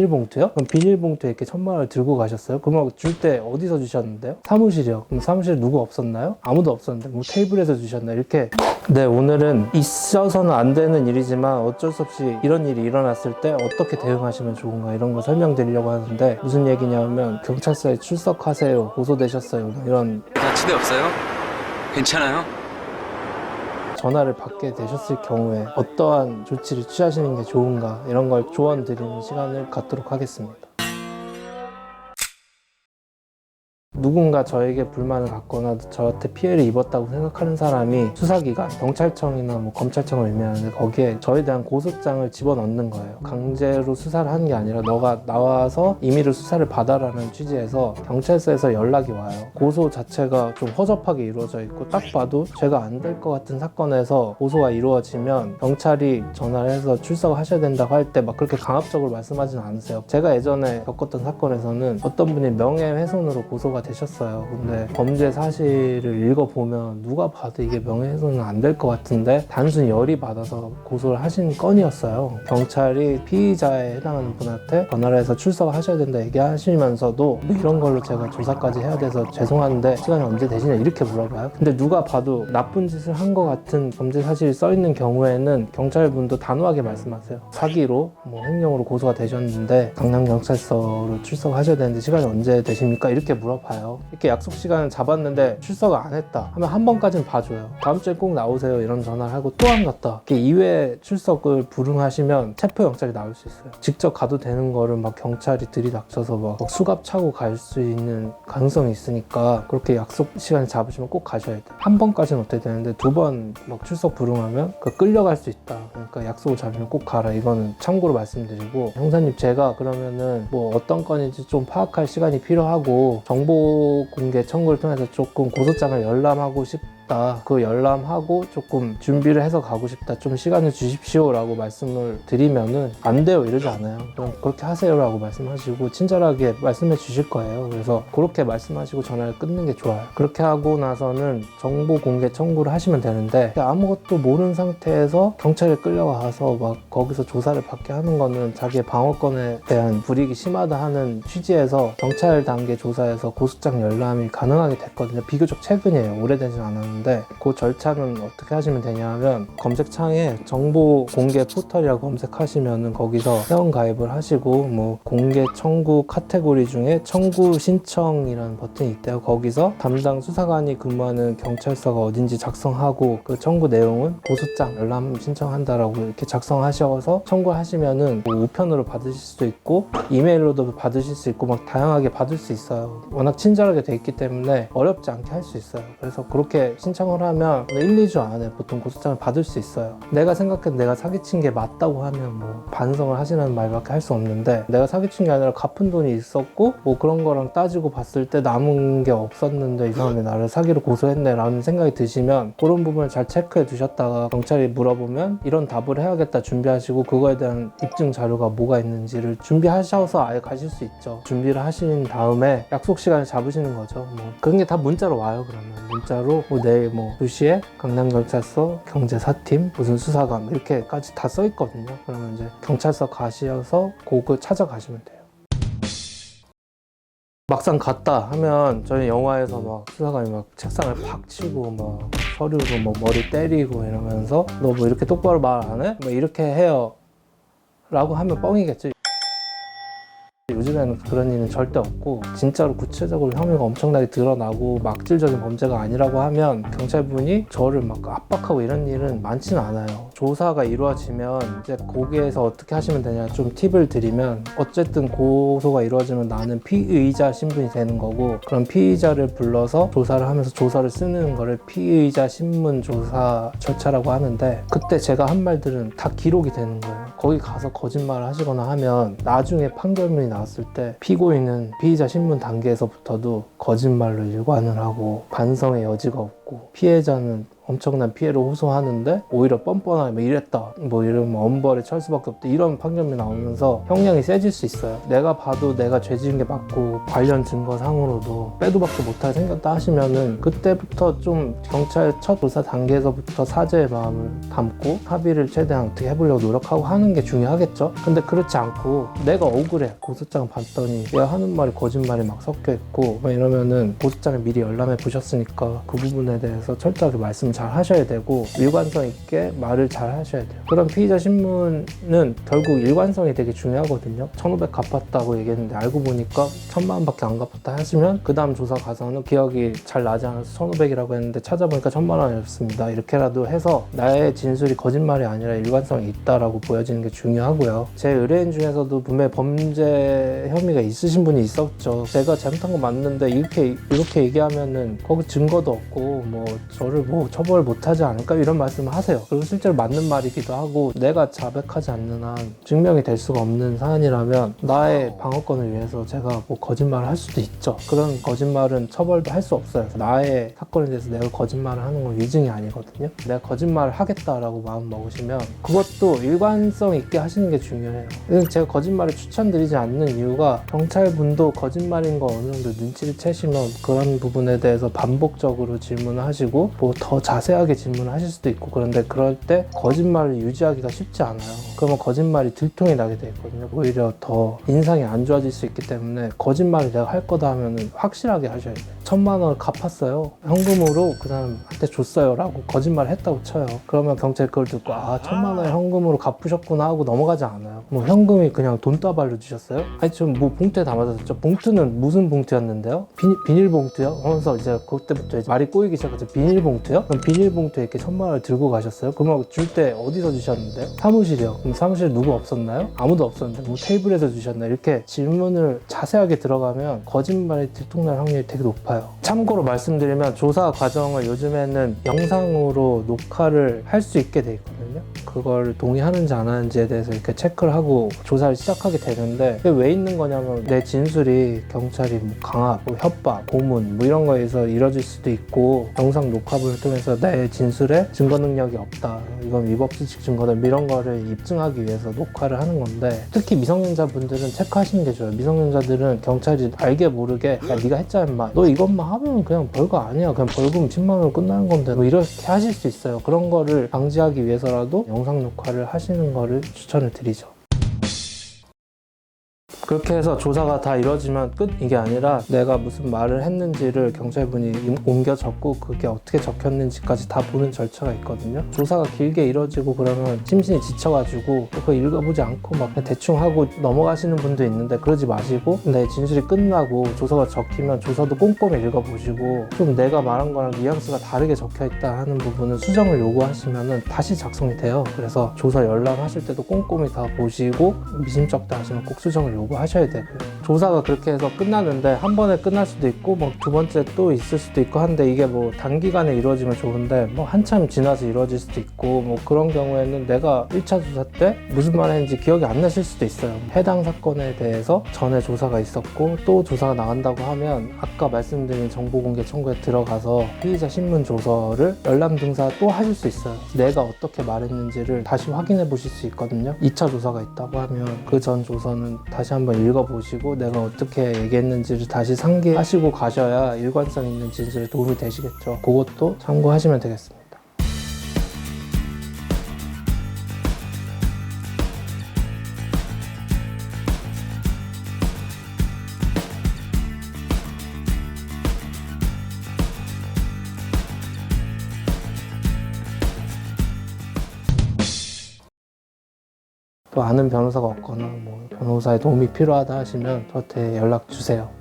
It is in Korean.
비닐봉투요? 그럼 비닐봉투에 이렇게 천만 원을 들고 가셨어요? 그러면 줄 때 어디서 주셨는데요? 사무실이요. 그럼 사무실에 누구 없었나요? 아무도 없었는데 뭐 테이블에서 주셨나요? 이렇게 네 오늘은 있어서는 안 되는 일이지만 어쩔 수 없이 이런 일이 일어났을 때 어떻게 대응하시면 좋은가 이런 거 설명드리려고 하는데 무슨 얘기냐면 경찰서에 출석하세요 고소되셨어요 뭐 이런 다치대 없어요? 괜찮아요? 전화를 받게 되셨을 경우에 어떠한 조치를 취하시는 게 좋은가 이런 걸 조언 드리는 시간을 갖도록 하겠습니다. 누군가 저에게 불만을 갖거나 저한테 피해를 입었다고 생각하는 사람이 수사기관, 경찰청이나 뭐 검찰청을 의미하는데 거기에 저에 대한 고소장을 집어넣는 거예요. 강제로 수사를 하는 게 아니라 너가 나와서 임의로 수사를 받아라는 취지에서 경찰서에서 연락이 와요. 고소 자체가 좀 허접하게 이루어져 있고 딱 봐도 죄가 안 될 것 같은 사건에서 고소가 이루어지면 경찰이 전화를 해서 출석하셔야 된다고 할 때 막 그렇게 강압적으로 말씀하지는 않으세요. 제가 예전에 겪었던 사건에서는 어떤 분이 명예훼손으로 고소가 되셨어요. 근데 범죄 사실을 읽어보면 누가 봐도 이게 명예훼손은 안 될 것 같은데 단순히 열이 받아서 고소를 하신 건이었어요. 경찰이 피의자에 해당하는 분한테 전화를 해서 출석하셔야 된다 얘기하시면서도 뭐 이런 걸로 제가 조사까지 해야 돼서 죄송한데 시간이 언제 되시냐 이렇게 물어봐요. 근데 누가 봐도 나쁜 짓을 한 것 같은 범죄 사실이 써 있는 경우에는 경찰분도 단호하게 말씀하세요. 사기로 뭐 횡령으로 고소가 되셨는데 강남 경찰서로 출석하셔야 되는데 시간이 언제 되십니까? 이렇게 물어봐요. 이렇게 약속 시간을 잡았는데 출석을 안 했다 하면 한 번까지는 봐줘요. 다음 주에 꼭 나오세요 이런 전화를 하고 또 안 갔다. 이렇게 2회 출석을 불응하시면 체포 영장이 나올 수 있어요. 직접 가도 되는 거를 막 경찰이 들이닥쳐서 막 수갑 차고 갈 수 있는 가능성이 있으니까 그렇게 약속 시간 잡으시면 꼭 가셔야 돼요. 한 번까지는 어떻게 되는데 두 번 막 출석 불응하면 그 끌려갈 수 있다. 그러니까 약속을 잡으면 꼭 가라. 이거는 참고로 말씀드리고 형사님 제가 그러면은 뭐 어떤 건인지 좀 파악할 시간이 필요하고 정보 공개 청구를 통해서 조금 고소장을 열람하고 싶 다. 그 열람하고 조금 준비를 해서 가고 싶다. 좀 시간을 주십시오라고 말씀을 드리면은 안 돼요. 이러지 않아요. 그럼 그렇게 하세요라고 말씀하시고 친절하게 말씀해 주실 거예요. 그래서 그렇게 말씀하시고 전화를 끊는 게 좋아요. 그렇게 하고 나서는 정보 공개 청구를 하시면 되는데 아무것도 모르는 상태에서 경찰에 끌려가서 막 거기서 조사를 받게 하는 거는 자기의 방어권에 대한 불이익이 심하다 하는 취지에서 경찰 단계 조사에서 고소장 열람이 가능하게 됐거든요. 비교적 최근이에요. 오래되진 않았는데 그 절차는 어떻게 하시면 되냐면 검색창에 정보 공개 포털이라고 검색하시면은 거기서 회원 가입을 하시고 뭐 공개 청구 카테고리 중에 청구 신청이라는 버튼이 있대요. 거기서 담당 수사관이 근무하는 경찰서가 어딘지 작성하고 그 청구 내용은 고소장 열람 신청한다라고 이렇게 작성하셔서 청구하시면은 뭐 우편으로 받으실 수도 있고 이메일로도 받으실 수 있고 막 다양하게 받을 수 있어요. 워낙 친절하게 돼 있기 때문에 어렵지 않게 할 수 있어요. 그래서 그렇게 신 청을 하면 1, 2주 안에 보통 고소장을 받을 수 있어요. 내가 생각해도 내가 사기친 게 맞다고 하면 뭐 반성을 하시는 말밖에 할 수 없는데 내가 사기친 게 아니라 갚은 돈이 있었고 뭐 그런 거랑 따지고 봤을 때 남은 게 없었는데 이 사람이 나를 사기로 고소했네 라는 생각이 드시면 그런 부분을 잘 체크해 두셨다가 경찰이 물어보면 이런 답을 해야겠다 준비하시고 그거에 대한 입증 자료가 뭐가 있는지를 준비하셔서 아예 가실 수 있죠. 준비를 하신 다음에 약속 시간을 잡으시는 거죠. 뭐 그런 게 다 문자로 와요 그러면 문자로 뭐 내일 뭐 2시에 강남경찰서 경제사팀 무슨 수사관 이렇게까지 다 써 있거든요. 그러면 이제 경찰서 가셔서 그거 찾아가시면 돼요. 막상 갔다 하면 저희 영화에서 막 수사관이 막 책상을 팍 치고 막 서류로 뭐 머리 때리고 이러면서 너 뭐 이렇게 똑바로 말 안 해? 뭐 이렇게 해요. 라고 하면 뻥이겠죠. 요즘에는 그런 일은 절대 없고 진짜로 구체적으로 혐의가 엄청나게 드러나고 막질적인 범죄가 아니라고 하면 경찰분이 저를 막 압박하고 이런 일은 많지는 않아요. 조사가 이루어지면 이제 거기에서 어떻게 하시면 되냐 좀 팁을 드리면 어쨌든 고소가 이루어지면 나는 피의자 신분이 되는 거고 그럼 피의자를 불러서 조사를 하면서 조사를 쓰는 거를 피의자 신문 조사 절차라고 하는데 그때 제가 한 말들은 다 기록이 되는 거예요. 거기 가서 거짓말을 하시거나 하면 나중에 판결문이 나왔을 때 피고인은 피의자 신문 단계에서부터도 거짓말로 일관을 하고 반성의 여지가 없고 피해자는 엄청난 피해를 호소하는데 오히려 뻔뻔하게 뭐 이랬다 뭐 이러면 엄벌에 처할 수밖에 없다 이런 판결이 나오면서 형량이 세질 수 있어요. 내가 봐도 내가 죄 지은 게 맞고 관련 증거상으로도 빼도 박도 못할 생겼다 하시면은 그때부터 좀 경찰 첫 조사 단계에서부터 사죄의 마음을 담고 합의를 최대한 어떻게 해보려고 노력하고 하는 게 중요하겠죠. 근데 그렇지 않고 내가 억울해 고소장 봤더니 얘가 하는 말이 거짓말이 막 섞여 있고 막 이러면은 고소장을 미리 열람해 보셨으니까 그 부분에 대해서 철저하게 말씀 잘 하셔야 되고 일관성 있게 말을 잘 하셔야 돼요. 그런 피의자 신문은 결국 일관성이 되게 중요하거든요. 1500 갚았다고 얘기했는데 알고 보니까 1000만 원밖에 안 갚았다 하시면 그 다음 조사 가서는 기억이 잘 나지 않아서 1500이라고 했는데 찾아보니까 1000만 원이었습니다. 이렇게라도 해서 나의 진술이 거짓말이 아니라 일관성이 있다라고 보여지는 게 중요하고요. 제 의뢰인 중에서도 분명히 범죄 혐의가 있으신 분이 있었죠. 제가 잘못한 거 맞는데 이렇게 이렇게 얘기하면은 거기 증거도 없고 뭐 저를 뭐 처벌 못하지 않을까? 이런 말씀을 하세요. 그리고 실제로 맞는 말이기도 하고 내가 자백하지 않는 한 증명이 될 수가 없는 사안이라면 나의 방어권을 위해서 제가 뭐 거짓말을 할 수도 있죠. 그런 거짓말은 처벌도 할 수 없어요. 나의 사건에 대해서 내가 거짓말을 하는 건 위증이 아니거든요. 내가 거짓말을 하겠다라고 마음 먹으시면 그것도 일관성 있게 하시는 게 중요해요. 제가 거짓말을 추천드리지 않는 이유가 경찰분도 거짓말인 거 어느 정도 눈치를 채시면 그런 부분에 대해서 반복적으로 질문을 하시고 뭐더 자세하게 질문을 하실 수도 있고 그런데 그럴 때 거짓말을 유지하기가 쉽지 않아요 그러면 거짓말이 들통이 나게 돼 있거든요 오히려 더 인상이 안 좋아질 수 있기 때문에 거짓말을 내가 할 거다 하면은 확실하게 하셔야 돼요 천만 원을 갚았어요 현금으로 그 사람한테 줬어요 라고 거짓말을 했다고 쳐요 그러면 경찰 그걸 듣고 아 천만 원 현금으로 갚으셨구나 하고 넘어가지 않아요 뭐 현금이 그냥 돈다발로 주셨어요? 아니 좀뭐 봉투에 담아서 줬죠 봉투는 무슨 봉투였는데요? 비닐, 비닐봉투요? 하면서 이제 그때부터 이제 말이 꼬이기 시작했죠 비닐봉투요? 비닐봉투에 이렇게 천만 원을 들고 가셨어요? 그러면 줄 때 어디서 주셨는데요? 사무실이요 그럼 사무실에 누구 없었나요? 아무도 없었는데 뭐 테이블에서 주셨나요? 이렇게 질문을 자세하게 들어가면 거짓말이 들통날 확률이 되게 높아요 참고로 말씀드리면 조사 과정을 요즘에는 영상으로 녹화를 할 수 있게 돼 있거든요 그걸 동의하는지 안 하는지에 대해서 이렇게 체크를 하고 조사를 시작하게 되는데 그게 왜 있는 거냐면 내 진술이 경찰이 뭐 강압, 뭐 협박, 고문 뭐 이런 거에서 이뤄질 수도 있고 영상 녹화본을 통해서 내 진술에 증거 능력이 없다 이건 위법수칙 증거다 뭐 이런 거를 입증하기 위해서 녹화를 하는 건데 특히 미성년자분들은 체크하시는 게 좋아요. 미성년자들은 경찰이 알게 모르게 야 네가 했잖아 임마 너 이것만 하면 그냥 별거 아니야. 그냥 벌금 10만 원으로 끝나는 건데 뭐 이렇게 하실 수 있어요. 그런 거를 방지하기 위해서라도 영상 녹화를 하시는 거를 추천을 드리죠 그렇게 해서 조사가 다 이루어지면 끝 이게 아니라 내가 무슨 말을 했는지를 경찰분이 임- 옮겨 적고 그게 어떻게 적혔는지까지 다 보는 절차가 있거든요. 조사가 길게 이루어지고 그러면 심신이 지쳐가지고 그거 읽어보지 않고 막 대충 하고 넘어가시는 분도 있는데 그러지 마시고 내 진술이 끝나고 조서가 적히면 조서도 꼼꼼히 읽어보시고 좀 내가 말한 거랑 뉘앙스가 다르게 적혀있다 하는 부분은 수정을 요구하시면 다시 작성이 돼요. 그래서 조사 열람하실 때도 꼼꼼히 다 보시고 미심쩍다 하시면 꼭 수정을 요구하 셔야 되고요. 조사가 그렇게 해서 끝나는데 한 번에 끝날 수도 있고 뭐 두 번째 또 있을 수도 있고 한데 이게 뭐 단기간에 이루어지면 좋은데 뭐 한참 지나서 이루어질 수도 있고 뭐 그런 경우에는 내가 1차 조사 때 무슨 말 했는지 기억이 안 나실 수도 있어요. 해당 사건에 대해서 전에 조사가 있었고 또 조사가 나간다고 하면 아까 말씀드린 정보공개 청구에 들어가서 피의자 신문 조서를 열람 등사 또 하실 수 있어요. 내가 어떻게 말했는지를 다시 확인해 보실 수 있거든요. 2차 조사가 있다고 하면 그 전 조서는 다시 한번 읽어보시고 내가 어떻게 얘기했는지를 다시 상기하시고 가셔야 일관성 있는 진술에 도움이 되시겠죠. 그것도 참고하시면 되겠습니다. 또 아는 변호사가 없거나 뭐 변호사의 도움이 필요하다 하시면 저한테 연락 주세요.